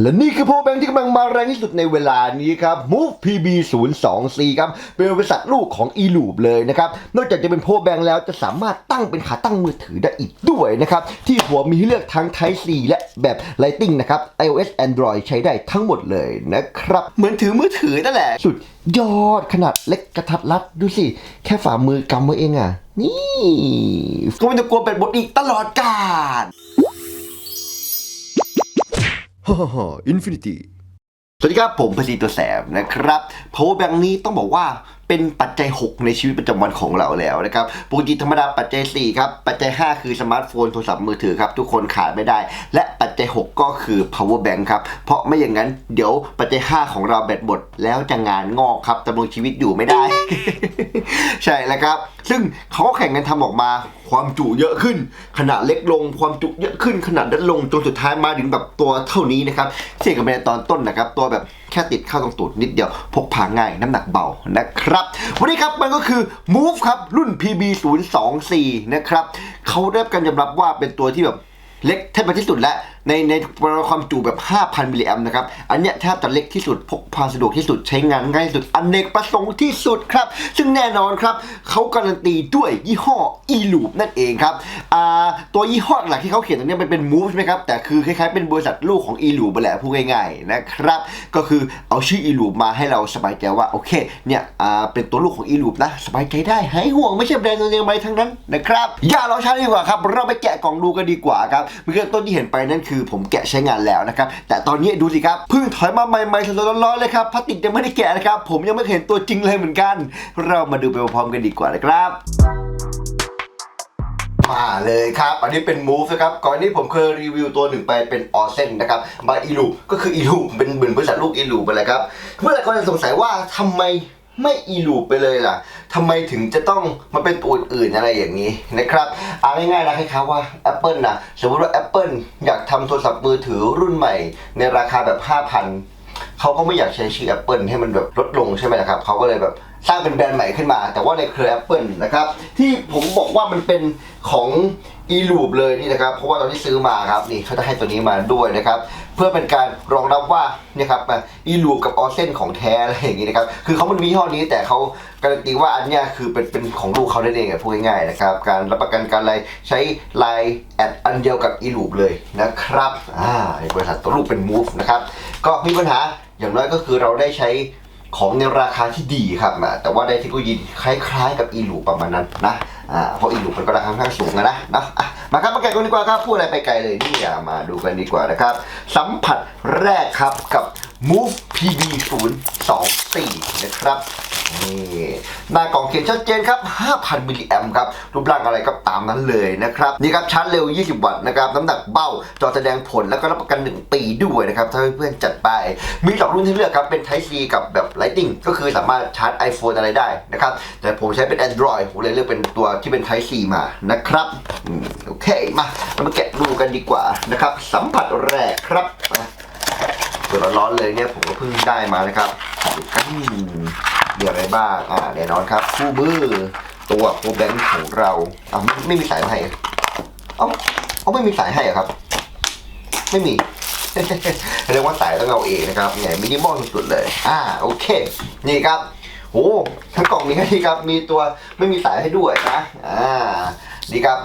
และนี่คือโพแบงค์ที่กำลังมาแรงที่สุดในเวลานี้ครับ Move PB 0 2 4ครับ เป็นบริษัทลูกของ e l o o p เลยนะครับ นอกจากจะเป็นโพแบงค์แล้วจะสามารถตั้งเป็นขาตั้งมือถือได้อีกด้วยนะครับ ที่หัวมีให้เลือกทั้ง Type C และแบบ Lighting นะครับ iOS Android ใช้ได้ทั้งหมดเลยนะครับ เหมือนถือมือถือนั่นแหละ สุดยอดขนาดเล็กกระทัดรัดดูสิ แค่ฝ่ามือกำไว้เองอะ นี่ก็ไม่ต้องกลัวเป็นบทอีกตลอดกาล ฮ่าฮ่าฮ่าอินฟินิตี้สวัสดีครับผมพสีตัวแสบนะครับ power bank นี้ต้องบอกว่าเป็นปัจจัย 6 ในชีวิตประจำวันของเราแล้วนะครับปกติธรรมดาปัจจัย 4 ครับ ปัจจัย 5 คือสมาร์ทโฟนโทรศัพท์มือถือครับ ทุกคนขาดไม่ได้ และปัจจัย 6 ก็คือ power bank ครับ เพราะไม่อย่างนั้นเดี๋ยวปัจจัย 5 ของเราแบตหมดแล้วจะงานงอกครับดำรงชีวิตอยู่ไม่ได้ ใช่แล้วครับซึ่งเขาก็แข่งกันทำออกมาความจุเยอะขึ้น ขนาดเล็กลงความจุเยอะขึ้น ขนาดลดลงจนสุดท้ายมาถึงแบบตัวเท่านี้นะครับเทียบกับในตอนต้นนะครับ ตัวแบบแค่ติดเข้าตรงตูดนิดเดียว พกพาง่ายน้ำหนักเบานะครับ วันนี้ครับมันก็คือ Move ครับ รุ่น PB 0 2 4นะครับเขาได้รับการยอมรับว่าเป็นตัวที่แบบเล็กแทบจะที่สุดแล้วในในความจุแบบ 5,000 มิลลิแอมป์นะครับ อันเนี้ยแทบจะเล็กที่สุด พกพาสะดวกที่สุด ใช้งานง่ายที่สุดอเนกประสงค์ที่สุดครับ ซึ่งแน่นอนครับ เขาการันตีด้วยยี่ห้อ e l o o p นั่นเองครับ อ่า ตัวยี่ห้อหลักที่เขาเขียนตรงเนี้ยมันเป็น Move ใช่ไหมครับ แต่คือคล้ายๆเป็นบริษัทลูกของ e l o o p ไปแหละพูดง่ายๆนะครับ ก็คือเอาชื่อ e l o o p มาให้เราสบายใจว่า โอเค เนี่ย อ่า เป็นตัวลูกของ e l o o p นะ สบายใจได้ หายห่วง ไม่ใช่แบรนด์ตัวเองอะไรทั้งนั้นนะครับ อย่ารอช้าดีกว่าครับ เราไปแกะกล่องดูกันดีกว่าครับเมื่อกี้ต้นที่เห็นไปนั่นคืือผมแกะใช้งานแล้วนะครับ แต่ตอนนี้ดูสิครับเพิ่งถอยมาใหม่ๆสดๆร้อนๆเลยครับพลาสติกยังไม่ได้แกะนะครับ ผมยังไม่เห็นตัวจริงเลยเหมือนกัน เรามาดูไปพร้อมๆกันดีกว่านะครับมาเลยครับ อันนี้เป็น Move นะครับก่อนนี้ผมเคยรีวิวตัวหนึ่งไปเป็นออเซนนะครับมาอีลูก็คืออีลูเป็นเหมือนบริษัทลูกอีลูไปเลยครับเมื่อไหร่ก็จะสงสัยว่าทำไม ไม่อีลูปไปเลยล่ะทำไมถึงจะต้องมาเป็นตัวอื่นอะไรอย่างนี้นะครับเอาง่ายๆนะให้ครับว่า Apple นะสมมติว่า Apple อยากทำโทรศัพท์มือถือรุ่นใหม่ ในราคาแบบ 5,000เขาก็ไม่อยากใช้ชื่อ Apple ให้มันแบบลดลงใช่ไหมล่ะครับเขาก็เลยแบบสร้างเป็นแบรนด์ใหม่ขึ้นมา แต่ว่าในเครือ Apple นะครับ ที่ผมบอกว่ามันเป็นของ e l o o p เลยนี่นะครับ เพราะว่าตอนที่ซื้อมาครับนี่เขาจะให้ตัวนี้มาด้วยนะครับ เพื่อเป็นการรองรับว่าเนี่ยครับ e l o o p กับ o อเซนของแท้อะไรอย่างนี้นะครับคือเขามันมียี่ห้อนี้แต่เขาการันตีว่าอันเนี้ยคือเป็นเป็นของลูกเขาได้เองอะพูดง่ายๆนะครับการรับประกันการอะไรใช้ลายแอดอันเดียวกับ e l o o p เลยนะครับอ่าบริษัทตัวลูกเป็น Move นะครับก็มีปัญหาอย่างน้อยก็คือเราได้ใช้ของในราคาที่ดีครับนะแต่ว่าได้เทคโนโลยีคล้ายๆ กับอีลูประมาณนั้นนะ อ่าเพราะอีลูมันก็ราคาค่อนข้างสูงนะนะอะมาครับมาแกะกันดีกว่าครับพูดอะไรไปไกลเลยนี่อะมาดูกันดีกว่านะครับ สัมผัสแรกครับกับ Move PB 0 2 4นะครับ นี่หน้ากล่องเขียนชัดเจนครับ 5,000 มิลลิแอมป์ครับ รูปร่างอะไรก็ตามนั้นเลยนะครับ นี่ครับชาร์จเร็ว 20 วัตต์นะครับ น้ำหนักเบ้า จอแสดงผลแล้วก็รับประกัน 1 ปีด้วยนะครับ ถ้าเพื่อนๆจัดไป มีสองรุ่นที่เลือกครับ เป็น Type C กับแบบ Lightning ก็คือสามารถชาร์จ iPhone อะไรได้นะครับ แต่ผมใช้เป็น Android ผมเลยเลือกเป็นตัวที่เป็น Type C มานะครับอโอเคมาเรามาแกะดูกันดีกว่านะครับสัมผัสแรกครับมาตัวร้อนๆเลยเนี่ยผมก็เพิ่งได้มานะครับอืม มีอะไรบ้างอ่าแน่นอนครับ คู่มือตัวโปรแบงค์ของเราอ่าไม่ไม่มีสายให้เอ้าเอ้าไม่มีสายให้เหรอครับ ไม่มีเรียกว่าสายต้องเอาเองนะครับเนี่ยมินิมอลสุดๆเลย อ่าโอเค นี่ครับโอ้ทั้งกล่องมีแค่นี้ครับ มีตัวไม่มีสายให้ด้วยนะ อ่าดีครับ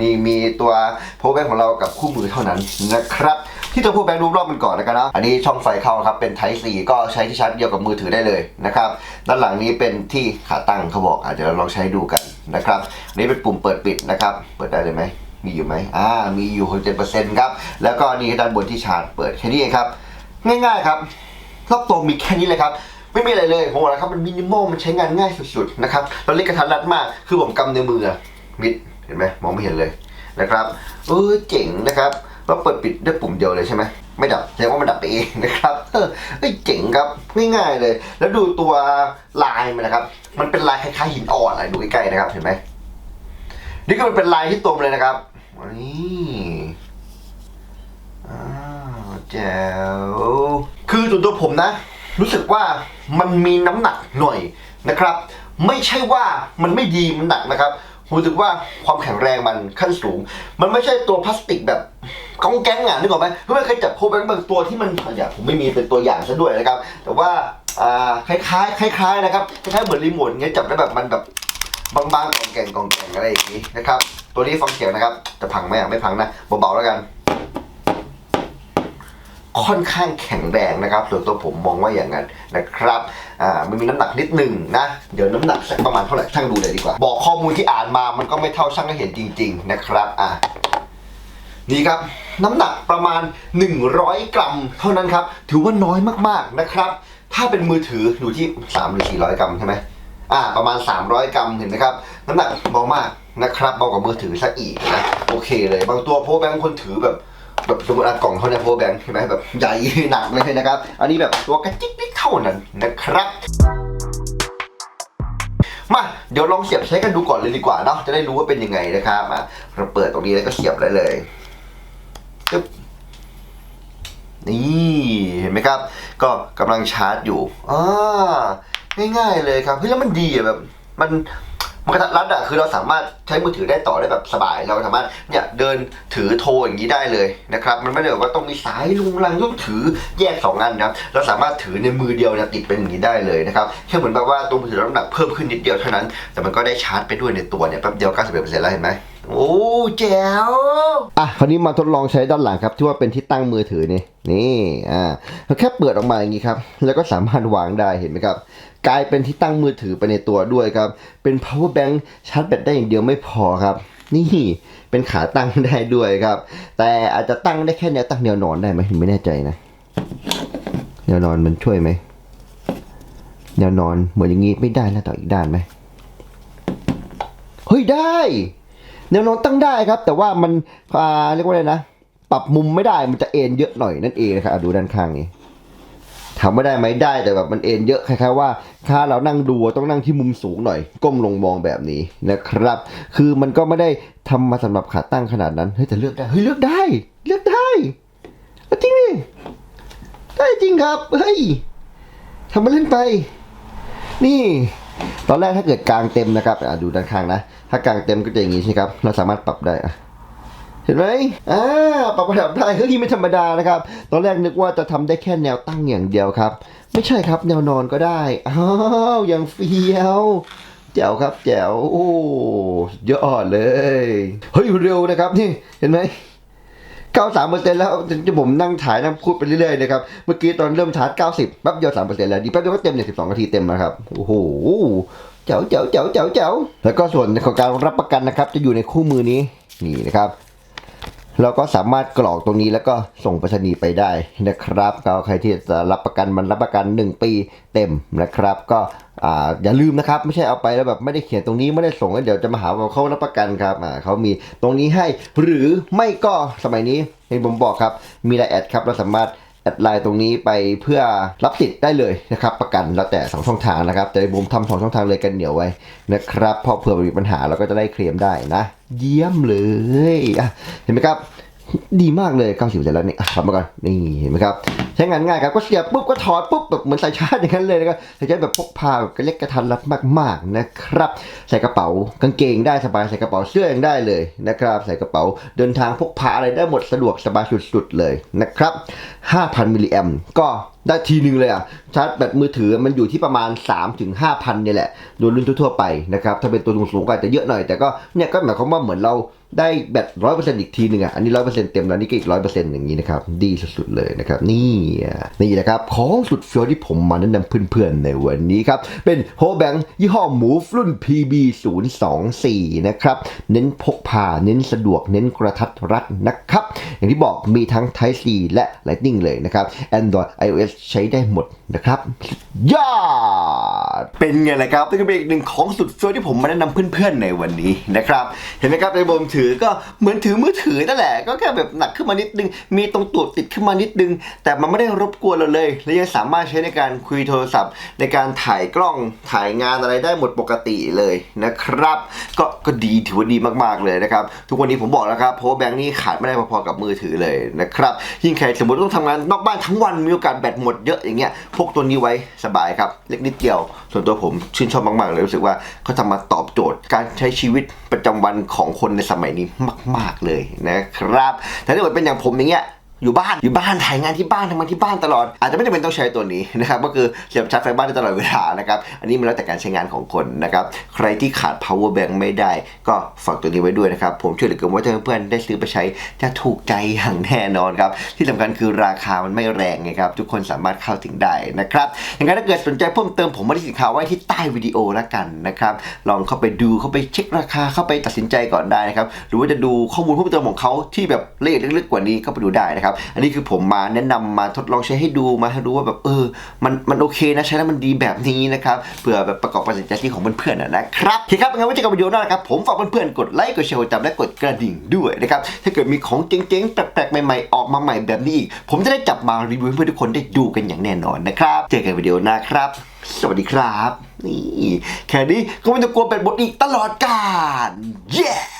นี่มีตัวโพแบงของเรากับคู่มือเท่านั้นนะครับ ที่ตัวโพแบงดูปรอบมันก่อนนะครับนะอันนี้ช่องไฟเข้าครับเป็น Type C ก็ใช้ที่ชาร์จเดียวกับมือถือได้เลยนะครับ ด้านหลังนี้เป็นที่ขาตั้งเขาบอกอาจจะลองใช้ดูกันนะครับ อันนี้เป็นปุ่มเปิดปิดนะครับ เปิดได้เลยไหม มีอยู่ไหมอ่า มีอยู่67%ครับ แล้วก็นี่ด้านบนที่ชาร์จเปิดแค่นี้เองครับ ง่ายๆครับ รอบตัวมีแค่นี้เลยครับไม่มีอะไรเลยผมบอกแล้วครับมันมินิมอลมันใช้งานง่ายสุดๆนะครับเราเล็กกระทัดรัดมากคือผมกำในมือมิดเห็นไหมมองไม่เห็นเลยนะครับเออเจ๋งนะครับ เราเปิดปิดด้วยปุ่มเดียวเลยใช่ไหมไม่ดับแสดงว่ามันดับเองนะครับเออเจ๋งครับง่ายๆเลย แล้วดูตัวลายมันนะครับ มันเป็นลายคล้ายๆหินอ่อนอะไรดูใกล้ๆนะครับเห็นไหมนี่ก็มันเป็นลายที่ตรงเลยนะครับนี่อ้าวแจ๋วคือส่วนตัวผมนะ รู้สึกว่ามันมีน้ำหนักหน่อยนะครับ ไม่ใช่ว่ามันไม่ดีมันหนักนะครับ ผมรู้สึกว่าความแข็งแรงมันขั้นสูง มันไม่ใช่ตัวพลาสติกแบบกองแก๊งอะนึกออกไหมเพื่อนเคยจับโคแบงค์บางตัวที่มันอย่างผมไม่มีเป็นตัวอย่างซะด้วยนะครับ แต่ว่าอ่าคล้ายๆคล้ายๆนะครับคล้ายๆเหมือนรีโมทเงี้ยจับได้แบบมันแบบบางๆกองแกงกองแกงอะไรอย่างนี้นะครับ ตัวนี้ฟังเสียงนะครับ จะพังไหมอะไม่พังนะเบาๆแล้วกัน ค่อนข้างแข็งแรงนะครับ ส่วนตัวผมมองว่าอย่างนั้นนะครับอ่ามันมีน้ำหนักนิดหนึ่งนะ เดี๋ยวน้ำหนักสักประมาณเท่าไหร่ช่างดูเลยดีกว่า บอกข้อมูลที่อ่านมามันก็ไม่เท่าช่างได้เห็นจริง ๆ นะครับอะนี่ครับน้ำหนักประมาณ 100 กรัม เท่านั้นครับถือว่าน้อยมากๆนะครับ ถ้าเป็นมือถืออยู่ที่3หรือ400 กรัมใช่ไหมอ่าประมาณ 300 กรัมเห็นไหมครับน้ำหนักเบามากนะครับเบากว่ามือถือซะอีกนะโอเคเลย บางตัวโพแบงคนถือแบบ แบบสมมติอะกล่องเขาเนี่ยโพสแบงค์ใช่ไหมแบบใหญ่หนักเลยนะครับ อันนี้แบบตัวกระจิ๊กนิดเท่านั้นนะครับมาเดี๋ยวลองเสียบใช้กันดูก่อนเลยดีกว่าเนาะจะได้รู้ว่าเป็นยังไงนะครับมาเราเปิดตรงนี้แล้วก็เสียบได้เลยจึ๊บนี่เห็นไหมครับ ก็กำลังชาร์จอยู่อ่าง่ายๆเลยครับเฮ้ยแล้วมันดีอะแบบมัน มันก็ทัดรัดอะคือเราสามารถใช้มือถือได้ต่อได้แบบสบาย เราสามารถเนี่ยเดินถือโทรอย่างนี้ได้เลยนะครับมันไม่ได้แบบว่าต้องมีสายลุงลังต้องถือแยกสองอันนะครับเราสามารถถือในมือเดียวเนี่ยติดเป็นอย่างนี้ได้เลยนะครับแค่เหมือนแบบว่าตัวมือถือน้ำหนักเพิ่มขึ้นนิดเดียวเท่านั้น แต่มันก็ได้ชาร์จไปด้วยในตัวเนี่ยแป๊บเดียว91%แล้วเห็นไหม โอ้แจ๋วอะคราวนี้มาทดลองใช้ด้านหลังครับ ที่ว่าเป็นที่ตั้งมือถือนี่นี่อ่าแค่เปิดออกมาอย่างนี้ครับ แล้วก็สามารถวางได้เห็นไหมครับ กลายเป็นที่ตั้งมือถือไปในตัวด้วยครับ เป็น power bank ชาร์จแบตได้อย่างเดียวไม่พอครับนี่เป็นขาตั้งได้ด้วยครับ แต่อาจจะตั้งได้แค่แนวตั้งแนวนอนได้ไหมไม่แน่ใจนะแนวนอนมันช่วยไหมแนวนอนเหมือนอย่างนี้ไม่ได้แล้วต่ออีกด้านไหมเฮ้ยได้ แนวนอนตั้งได้ครับ แต่ว่ามันเรียกว่าอะไรนะ ปรับมุมไม่ได้มันจะเอ็นเยอะหน่อยนั่นเองนะครับดูด้านข้างนี้ถามว่าได้ไหมได้แต่แบบมันเอ็นเยอะคล้ายๆว่าถ้าเรานั่งดูต้องนั่งที่มุมสูงหน่อย ก้มลงมองแบบนี้นะครับ คือมันก็ไม่ได้ทำมาสำหรับขาตั้งขนาดนั้นเฮ้ยแต่เลือกได้เฮ้ยเลือกได้ เลือกได้อาจริงดิได้จริงครับเฮ้ยทำมาเล่นไป นี่ ตอนแรกถ้าเกิดกลางเต็มนะครับอะดูด้านข้างนะ ถ้ากลางเต็มก็จะอย่างนี้ใช่ไหมครับ เราสามารถปรับได้อะเห็นไหมอ่า ปรับระดับได้เฮ้ยไม่ธรรมดานะครับ ตอนแรกนึกว่าจะทำได้แค่แนวตั้งอย่างเดียวครับ ไม่ใช่ครับ แนวนอนก็ได้ อ้าวอย่างเฟี้ยวแจ๋วครับแจ๋ว โอ้ยอดเลย เฮ้ยเร็วนะครับนี่ เห็นไหม 93%แล้วจะผมนั่งถ่ายนั่งพูดไปเรื่อยๆนะครับ เมื่อกี้ตอนเริ่มชาร์จ90แป๊บเดียว3%แล้วดีแป๊บเดียวก็เต็มเนี่ย12นาทีเต็มแล้วครับ โอ้โหเจ๋วเจ๋วเจ๋วเจ๋วเจ๋วแล้วก็ส่วนของการรับประกันนะครับ จะอยู่ในคู่มือนี้นี่นะครับเราก็สามารถกรอกตรงนี้แล้วก็ส่งไปรษณีย์ไปได้นะครับก็ใครที่จะรับประกันมันรับประกัน 1 ปีเต็มนะครับ ก็ อ่าอย่าลืมนะครับ ไม่ใช่เอาไปแล้วแบบไม่ได้เขียนตรงนี้ไม่ได้ส่งแล้วเดี๋ยวจะมาหาว่าเขารับประกันครับอ่าเขามีตรงนี้ให้หรือไม่ก็สมัยนี้เห็นผมบอกครับ มีไลน์แอดครับเราสามารถแอดไลน์ตรงนี้ไปเพื่อรับติดได้เลยนะครับ ประกันแล้วแต่สองช่องทางนะครับ แต่ผมทำสองช่องทางเลยกันเหนียวไว้นะครับเพราะเผื่อมีปัญหาเราก็จะได้เคลมได้นะ เยี่ยมเลยเห็นไหมครับ ดีมากเลย 90%แล้วนี่อะทำมาก่อน นี่เห็นไหมครับ ใช้งานง่ายครับ ก็เสียบปุ๊บก็ถอดปุ๊บแบบเหมือนใส่ชาร์จอย่างนั้นเลยนะครับใส่ใช้แบบพกพาแบบกระเล็กกระทันรัดมากๆนะครับ ใส่กระเป๋ากางเกงได้สบาย ใส่กระเป๋าเสื้อยังได้เลยนะครับ ใส่กระเป๋าเดินทางพกพาอะไรได้หมดสะดวกสบายสุดๆเลยนะครับ 5,000มิลลิแอมก็ ได้ทีนึงเลยอะชาร์จแบตมือถือมันอยู่ที่ประมาณ3ถึง5,000เนี่ยแหละ โดยรุ่นทั่วๆไปนะครับถ้าเป็นตัวสูงๆก็อาจจะเยอะหน่อย แต่ก็เนี่ยก็หมายความว่าเหมือนเราได้แบตร้อยเปอร์เซ็นต์อีกทีหนึ่งอะอันนี้ร้อยเปอร์เซ็นต์เต็มแล้วนี่ก็อีกร้อยเปอร์เซ็นต์อย่างนี้นะครับ ดีสุดๆเลยนะครับ นี่นี่นะครับ ของสุดเฟี้ยวที่ผมมาแนะนำเพื่อนๆในวันนี้ครับ เป็นโฮแบงยี่ห้อ Move รุ่น PB 0 2 4นะครับเน้นพกพาเน้นสะดวกเน้นกระทัดรัดนะครับอย่างที่บอกมีทั้ง Type C และ Lightning เลยนะครับ Android iOS ใช้ได้หมดนะครับยอดเป็นไงล่ะครับนี่ก็เป็นอีกหนึ่งของสุดเฟี้ยวที่ผมมาแนะนำเพื่อนๆในวันนี้นะครับ เห็นไหมครับในบมถือถือก็เหมือนถือมือถือนั่นแหละ ก็แค่แบบหนักขึ้นมานิดนึง มีตรงตูดติดขึ้นมานิดนึง แต่มันไม่ได้รบกวนเราเลย และยังสามารถใช้ในการคุยโทรศัพท์ ในการถ่ายกล้องถ่ายงานอะไรได้หมดปกติเลยนะครับ ก็ก็ดีถือว่าดีมากๆเลยนะครับ ทุกวันนี้ผมบอกแล้วครับเพราะว่าแบงค์นี่ขาดไม่ได้พอๆกับมือถือเลยนะครับยิ่งใครสมมติต้องทำงานนอกบ้านทั้งวันมีโอกาสแบตหมดเยอะอย่างเงี้ยพกตัวนี้ไว้สบายครับ เล็กนิดเดียว ส่วนตัวผมชื่นชอบมาก ๆ เลยรู้สึกว่าเขาทำมาตอบโจทย์การใช้ชีวิตประจำวันของคนในสมัยนี้มาก ๆ เลยนะครับแต่ถ้าเกิดเป็นอย่างผมอย่างเงี้ย อยู่บ้านอยู่บ้านถ่ายงานที่บ้านทำงานที่บ้านตลอด อาจจะไม่จำเป็นต้องใช้ตัวนี้นะครับก็คือเสียบชาร์จไฟบ้านได้ตลอดเวลานะครับอันนี้มันแล้วแต่การใช้งานของคนนะครับใครที่ขาด power bank ไม่ได้ ก็ฝากตัวนี้ไว้ด้วยนะครับผมเชื่อเหลือเกินว่าเพื่อนๆได้ซื้อไปใช้จะถูกใจอย่างแน่นอนครับที่สำคัญคือราคามันไม่แรงไงครับทุกคนสามารถเข้าถึงได้นะครับอย่างนั้นถ้าเกิดสนใจเพิ่มเติมผมมาที่สินค้าไว้ที่ใต้วิดีโอแล้วกันนะครับลองเข้าไปดูเข้าไปเช็คราคาเข้าไปตัดสินใจก่อนได้นะครับหรือว่าจะดูข้อมูลเพิ่มเติมของเขาที่แบบละเอียดลึกๆกว่านี้ก็ไปดูได้นะครับอันนี้คือผมมาแนะนำมาทดลองใช้ให้ดูมาให้ดูว่าแบบเออ มันมันโอเคนะใช้แล้วมันดีแบบนี้นะครับเพื่อแบบประกอบการตัดสินใจที่ของเพื่อนๆนะครับโอเคครับงั้นไว้เจอกันวิดีโอหน้านะครับผมฝากเพื่อนๆกดไลค์กดแชร์กดติดและกดกระดิ่งด้วยนะครับถ้าเกิดมีของเจ๋งๆแปลกๆใหม่ๆออกมาใหม่แบบนี้อีกผมจะได้จับมารีวิวให้เพื่อนทุกคนได้ดูกันอย่างแน่นอนนะครับเจอกันวิดีโอหน้าครับ สวัสดีครับนี่แค่นี้ก็ไม่ต้องกลัวเป็นบทอีกตลอดกาล yeah